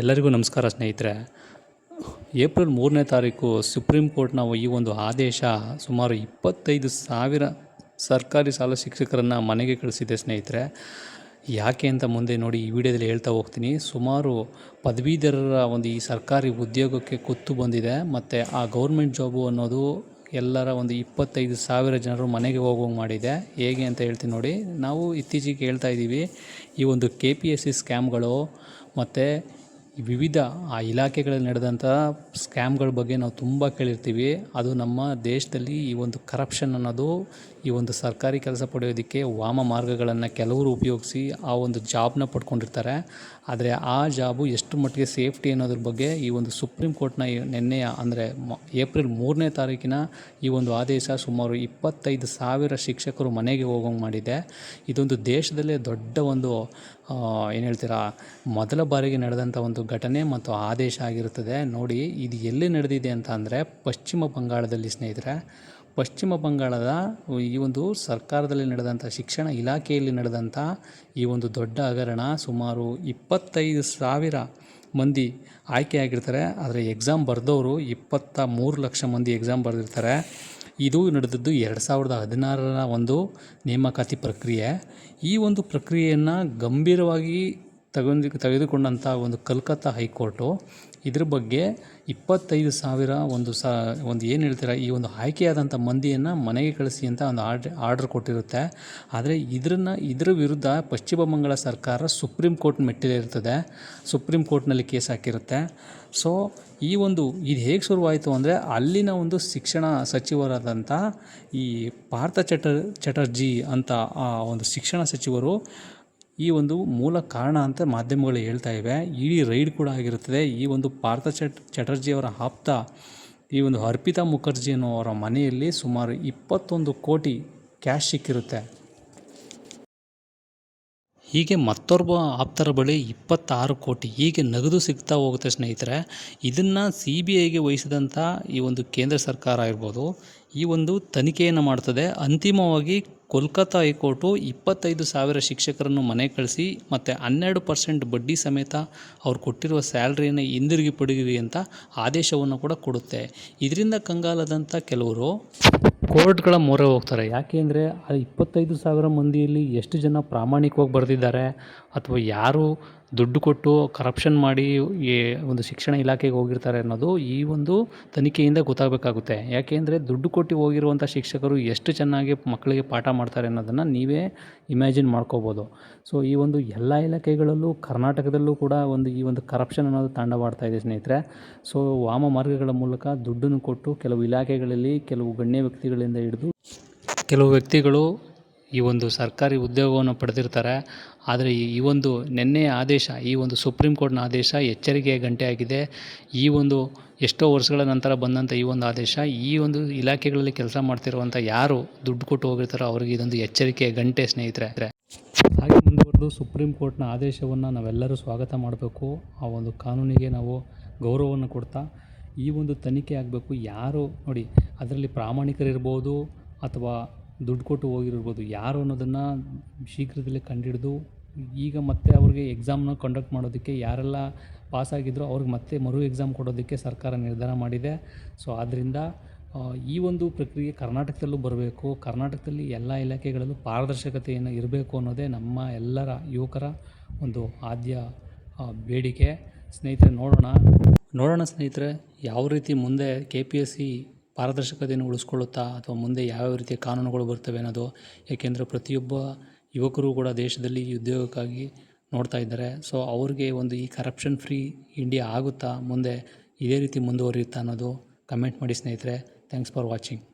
ಎಲ್ಲರಿಗೂ ನಮಸ್ಕಾರ ಸ್ನೇಹಿತರೆ. ಏಪ್ರಿಲ್ ಮೂರನೇ ತಾರೀಕು ಸುಪ್ರೀಂ ಕೋರ್ಟ್ನ ಈ ಒಂದು ಆದೇಶ ಸುಮಾರು ಇಪ್ಪತ್ತೈದು ಸಾವಿರ ಸರ್ಕಾರಿ ಶಾಲಾ ಶಿಕ್ಷಕರನ್ನು ಮನೆಗೆ ಕಳಿಸಿದೆ ಸ್ನೇಹಿತರೆ. ಯಾಕೆ ಅಂತ ಮುಂದೆ ನೋಡಿ ಈ ವಿಡಿಯೋದಲ್ಲಿ ಹೇಳ್ತಾ ಹೋಗ್ತೀನಿ. ಸುಮಾರು ಪದವೀಧರರ ಒಂದು ಈ ಸರ್ಕಾರಿ ಉದ್ಯೋಗಕ್ಕೆ ಕುತ್ತು ಬಂದಿದೆ. ಮತ್ತು ಆ ಗೌರ್ಮೆಂಟ್ ಜಾಬು ಅನ್ನೋದು ಎಲ್ಲರ ಒಂದು ಇಪ್ಪತ್ತೈದು ಸಾವಿರ ಜನರು ಮನೆಗೆ ಹೋಗುವಂಗೆ ಮಾಡಿದೆ. ಹೇಗೆ ಅಂತ ಹೇಳ್ತೀನಿ ನೋಡಿ. ನಾವು ಇತ್ತೀಚೆಗೆ ಹೇಳ್ತಾ ಇದ್ದೀವಿ, ಈ ಒಂದು ಕೆ ಪಿ ಎಸ್ ಸಿ ಸ್ಕ್ಯಾಮ್ಗಳು ಮತ್ತು ವಿವಿಧ ಆ ಇಲಾಖೆಗಳಲ್ಲಿ ನಡೆದಂಥ ಸ್ಕ್ಯಾಮ್ಗಳ ಬಗ್ಗೆ ನಾವು ತುಂಬ ಕೇಳಿರ್ತೀವಿ. ಅದು ನಮ್ಮ ದೇಶದಲ್ಲಿ ಈ ಒಂದು ಕರಪ್ಷನ್ ಅನ್ನೋದು, ಈ ಒಂದು ಸರ್ಕಾರಿ ಕೆಲಸ ಪಡೆಯೋದಕ್ಕೆ ವಾಮ ಮಾರ್ಗಗಳನ್ನು ಕೆಲವರು ಉಪಯೋಗಿಸಿ ಆ ಒಂದು ಜಾಬ್ನ ಪಡ್ಕೊಂಡಿರ್ತಾರೆ. ಆದರೆ ಆ ಜಾಬು ಎಷ್ಟು ಮಟ್ಟಿಗೆ ಸೇಫ್ಟಿ ಅನ್ನೋದ್ರ ಬಗ್ಗೆ ಈ ಒಂದು ಸುಪ್ರೀಂ ಕೋರ್ಟ್ನ ನಿನ್ನೆಯ ಅಂದರೆ ಏಪ್ರಿಲ್ ಮೂರನೇ ತಾರೀಕಿನ ಈ ಒಂದು ಆದೇಶ ಸುಮಾರು ಇಪ್ಪತ್ತೈದು ಸಾವಿರ ಶಿಕ್ಷಕರು ಮನೆಗೆ ಹೋಗೋಂಗೆ ಮಾಡಿದೆ. ಇದೊಂದು ದೇಶದಲ್ಲೇ ದೊಡ್ಡ ಒಂದು ಏನು ಹೇಳ್ತೀರಾ? ಮೊದಲ ಬಾರಿಗೆ ನಡೆದಂಥ ಒಂದು ಘಟನೆ ಮತ್ತು ಆದೇಶ ಆಗಿರುತ್ತದೆ. ನೋಡಿ, ಇದು ಎಲ್ಲಿ ನಡೆದಿದೆ ಅಂತ ಅಂದರೆ ಪಶ್ಚಿಮ ಬಂಗಾಳದಲ್ಲಿ ಸ್ನೇಹಿತರೆ. ಪಶ್ಚಿಮ ಬಂಗಾಳದ ಈ ಒಂದು ಸರ್ಕಾರದಲ್ಲಿ ನಡೆದಂಥ ಶಿಕ್ಷಣ ಇಲಾಖೆಯಲ್ಲಿ ನಡೆದಂಥ ಈ ಒಂದು ದೊಡ್ಡ ಹಗರಣ ಸುಮಾರು ಇಪ್ಪತ್ತೈದು ಸಾವಿರ ಮಂದಿ ಆಯ್ಕೆಯಾಗಿರ್ತಾರೆ. ಆದರೆ ಎಕ್ಸಾಮ್ ಬರೆದವರು ಇಪ್ಪತ್ತ ಮೂರು ಲಕ್ಷ ಮಂದಿ ಎಕ್ಸಾಮ್ ಬರೆದಿರ್ತಾರೆ. ಇದು ನಡೆದದ್ದು ಎರಡು ಸಾವಿರದ ಹದಿನಾರರ ಒಂದು ನೇಮಕಾತಿ ಪ್ರಕ್ರಿಯೆ. ಈ ಒಂದು ಪ್ರಕ್ರಿಯೆಯನ್ನು ಗಂಭೀರವಾಗಿ ತಗೊಂಡು ತೆಗೆದುಕೊಂಡಂಥ ಒಂದು ಕಲ್ಕತ್ತಾ ಹೈಕೋರ್ಟು ಇದ್ರ ಬಗ್ಗೆ ಇಪ್ಪತ್ತೈದು ಸಾವಿರ ಒಂದು ಸ, ಒಂದು ಏನು ಹೇಳ್ತೀರ, ಈ ಒಂದು ಆಯ್ಕೆಯಾದಂಥ ಮಂದಿಯನ್ನು ಮನೆಗೆ ಕಳಿಸಿ ಅಂತ ಒಂದು ಆರ್ಡ್ರ್ ಆರ್ಡ್ರ್ ಕೊಟ್ಟಿರುತ್ತೆ. ಆದರೆ ಇದನ್ನು ಇದರ ವಿರುದ್ಧ ಪಶ್ಚಿಮ ಬಂಗಾಳ ಸರ್ಕಾರ ಸುಪ್ರೀಂ ಕೋರ್ಟ್ ಮೆಟ್ಟಿಲಿರ್ತದೆ. ಸುಪ್ರೀಂ ಕೋರ್ಟ್ನಲ್ಲಿ ಕೇಸ್ ಹಾಕಿರುತ್ತೆ. ಸೊ ಈ ಒಂದು ಇದು ಹೇಗೆ ಶುರುವಾಯಿತು ಅಂದರೆ ಅಲ್ಲಿನ ಒಂದು ಶಿಕ್ಷಣ ಸಚಿವರಾದಂಥ ಈ ಪಾರ್ಥ ಚಟರ್ ಚಟರ್ಜಿ ಅಂತ ಆ ಒಂದು ಶಿಕ್ಷಣ ಸಚಿವರು ಈ ಒಂದು ಮೂಲ ಕಾರಣ ಅಂತ ಮಾಧ್ಯಮಗಳು ಹೇಳ್ತಾ ಇವೆ. ಇಡೀ ರೈಡ್ ಕೂಡ ಆಗಿರುತ್ತದೆ. ಈ ಒಂದು ಪಾರ್ಥ ಚಟ್ ಚಟರ್ಜಿಯವರ ಆಪ್ತ ಈ ಒಂದು ಅರ್ಪಿತಾ ಮುಖರ್ಜಿ ಅನ್ನೋ ಅವರ ಮನೆಯಲ್ಲಿ ಸುಮಾರು ಇಪ್ಪತ್ತೊಂದು ಕೋಟಿ ಕ್ಯಾಶ್ ಸಿಕ್ಕಿರುತ್ತೆ. ಹೀಗೆ ಮತ್ತೊಬ್ಬ ಆಪ್ತರ ಬಳಿ ಇಪ್ಪತ್ತಾರು ಕೋಟಿ ಹೀಗೆ ನಗದು ಸಿಗ್ತಾ ಹೋಗುತ್ತೆ ಸ್ನೇಹಿತರೆ. ಇದನ್ನು ಸಿ ಬಿ ಐಗೆ ವಹಿಸಿದಂಥ ಈ ಒಂದು ಕೇಂದ್ರ ಸರ್ಕಾರ ಇರ್ಬೋದು ಈ ಒಂದು ತನಿಖೆಯನ್ನು ಮಾಡ್ತದೆ. ಅಂತಿಮವಾಗಿ ಕೋಲ್ಕತ್ತಾ ಹೈಕೋರ್ಟು ಇಪ್ಪತ್ತೈದು ಸಾವಿರ ಶಿಕ್ಷಕರನ್ನು ಮನೆ ಕಳಿಸಿ ಮತ್ತು ಹನ್ನೆರಡು ಪರ್ಸೆಂಟ್ ಬಡ್ಡಿ ಸಮೇತ ಅವ್ರು ಕೊಟ್ಟಿರುವ ಸ್ಯಾಲ್ರಿಯನ್ನು ಹಿಂದಿರುಗಿ ಪಡೆಯಿರಿ ಅಂತ ಆದೇಶವನ್ನು ಕೂಡ ಕೊಡುತ್ತೆ. ಇದರಿಂದ ಕಂಗಾಲದಂಥ ಕೆಲವರು ಕೋರ್ಟ್ಗಳ ಮೊರೆ ಹೋಗ್ತಾರೆ. ಯಾಕೆ ಅಂದರೆ ಆ ಇಪ್ಪತ್ತೈದು ಸಾವಿರ ಮಂದಿಯಲ್ಲಿ ಎಷ್ಟು ಜನ ಪ್ರಾಮಾಣಿಕವಾಗಿ ಬರೆದಿದ್ದಾರೆ ಅಥವಾ ಯಾರು ದುಡ್ಡು ಕೊಟ್ಟು ಕರಪ್ಷನ್ ಮಾಡಿ ಈ ಒಂದು ಶಿಕ್ಷಣ ಇಲಾಖೆಗೆ ಹೋಗಿರ್ತಾರೆ ಅನ್ನೋದು ಈ ಒಂದು ತನಿಖೆಯಿಂದ ಗೊತ್ತಾಗಬೇಕಾಗುತ್ತೆ. ಯಾಕೆಂದರೆ ದುಡ್ಡು ಕೊಟ್ಟು ಹೋಗಿರುವಂಥ ಶಿಕ್ಷಕರು ಎಷ್ಟು ಚೆನ್ನಾಗಿ ಮಕ್ಕಳಿಗೆ ಪಾಠ ಮಾಡ್ತಾರೆ ಅನ್ನೋದನ್ನು ನೀವೇ ಇಮ್ಯಾಜಿನ್ ಮಾಡ್ಕೋಬೋದು. ಸೊ ಈ ಒಂದು ಎಲ್ಲ ಇಲಾಖೆಗಳಲ್ಲೂ, ಕರ್ನಾಟಕದಲ್ಲೂ ಕೂಡ ಒಂದು ಈ ಒಂದು ಕರಪ್ಷನ್ ಅನ್ನೋದು ತಾಂಡವಾಡ್ತಾ ಇದೆ ಸ್ನೇಹಿತರೆ. ಸೊ ವಾಮ ಮಾರ್ಗಗಳ ಮೂಲಕ ದುಡ್ಡನ್ನು ಕೊಟ್ಟು ಕೆಲವು ಇಲಾಖೆಗಳಲ್ಲಿ ಕೆಲವು ಗಣ್ಯ ವ್ಯಕ್ತಿಗಳಿಂದ ಹಿಡಿದು ಕೆಲವು ವ್ಯಕ್ತಿಗಳು ಈ ಒಂದು ಸರ್ಕಾರಿ ಉದ್ಯೋಗವನ್ನು ಪಡೆದಿರ್ತಾರೆ. ಆದರೆ ಈ ಒಂದು ನಿನ್ನೆಯ ಆದೇಶ, ಈ ಒಂದು ಸುಪ್ರೀಂ ಕೋರ್ಟ್ನ ಆದೇಶ ಎಚ್ಚರಿಕೆಯ ಗಂಟೆ ಆಗಿದೆ ಈ ಒಂದು ಎಷ್ಟೋ ವರ್ಷಗಳ ನಂತರ ಬಂದಂಥ ಈ ಒಂದು ಆದೇಶ, ಈ ಒಂದು ಇಲಾಖೆಗಳಲ್ಲಿ ಕೆಲಸ ಮಾಡ್ತಿರುವಂಥ ಯಾರು ದುಡ್ಡು ಕೊಟ್ಟು ಹೋಗಿರ್ತಾರೋ ಅವ್ರಿಗೆ ಇದೊಂದು ಎಚ್ಚರಿಕೆಯ ಗಂಟೆ ಸ್ನೇಹಿತರೆ. ಹಾಗೆ ಮುಂದುವರೆದು ಸುಪ್ರೀಂ ಕೋರ್ಟ್ನ ಆದೇಶವನ್ನು ನಾವೆಲ್ಲರೂ ಸ್ವಾಗತ ಮಾಡಬೇಕು. ಆ ಒಂದು ಕಾನೂನಿಗೆ ನಾವು ಗೌರವವನ್ನು ಕೊಡ್ತಾ, ಈ ಒಂದು ತನಿಖೆ ಆಗಬೇಕು. ಯಾರು ನೋಡಿ, ಅದರಲ್ಲಿ ಪ್ರಾಮಾಣಿಕರಿರ್ಬೋದು ಅಥವಾ ದುಡ್ಡು ಕೊಟ್ಟು ಹೋಗಿರ್ಬೋದು. ಯಾರು ಅನ್ನೋದನ್ನು ಶೀಘ್ರದಲ್ಲೇ ಕಂಡುಹಿಡಿದು, ಈಗ ಮತ್ತೆ ಅವ್ರಿಗೆ ಎಕ್ಸಾಮ್ನ ಕಂಡಕ್ಟ್ ಮಾಡೋದಕ್ಕೆ ಯಾರೆಲ್ಲ ಪಾಸಾಗಿದ್ರೋ ಅವ್ರಿಗೆ ಮತ್ತೆ ಮರು ಎಕ್ಸಾಮ್ ಕೊಡೋದಕ್ಕೆ ಸರ್ಕಾರ ನಿರ್ಧಾರ ಮಾಡಿದೆ. ಸೊ ಆದ್ದರಿಂದ ಈ ಒಂದು ಪ್ರಕ್ರಿಯೆ ಕರ್ನಾಟಕದಲ್ಲೂ ಬರಬೇಕು. ಕರ್ನಾಟಕದಲ್ಲಿ ಎಲ್ಲ ಇಲಾಖೆಗಳಲ್ಲೂ ಪಾರದರ್ಶಕತೆಯನ್ನು ಇರಬೇಕು ಅನ್ನೋದೇ ನಮ್ಮ ಎಲ್ಲರ ಯುವಕರ ಒಂದು ಆದ್ಯ ಬೇಡಿಕೆ. ಸ್ನೇಹಿತರೆ, ನೋಡೋಣ. ನೋಡೋಣ ಸ್ನೇಹಿತರೆ, ಯಾವ ರೀತಿ ಮುಂದೆ ಕೆ ಪಿ ಎಸ್ ಸಿ ಪಾರದರ್ಶಕತೆಯನ್ನು ಉಳಿಸ್ಕೊಳ್ಳುತ್ತಾ ಅಥವಾ ಮುಂದೆ ಯಾವ್ಯಾವ ರೀತಿಯ ಕಾನೂನುಗಳು ಬರ್ತವೆ ಅನ್ನೋದು ಏಕೆಂದರೆ ಪ್ರತಿಯೊಬ್ಬ ಯುವಕರು ಕೂಡ ದೇಶದಲ್ಲಿ ಉದ್ಯೋಗಕ್ಕಾಗಿ ನೋಡ್ತಾ ಇದ್ದಾರೆ. ಸೊ ಅವ್ರಿಗೆ ಒಂದು ಈ ಕರಪ್ಷನ್ ಫ್ರೀ ಇಂಡಿಯಾ ಆಗುತ್ತಾ ಮುಂದೆ ಇದೇ ರೀತಿ ಮುಂದುವರಿಯುತ್ತಾ ಅನ್ನೋದು ಕಮೆಂಟ್ ಮಾಡಿ ಸ್ನೇಹಿತರೆ. Thanks for watching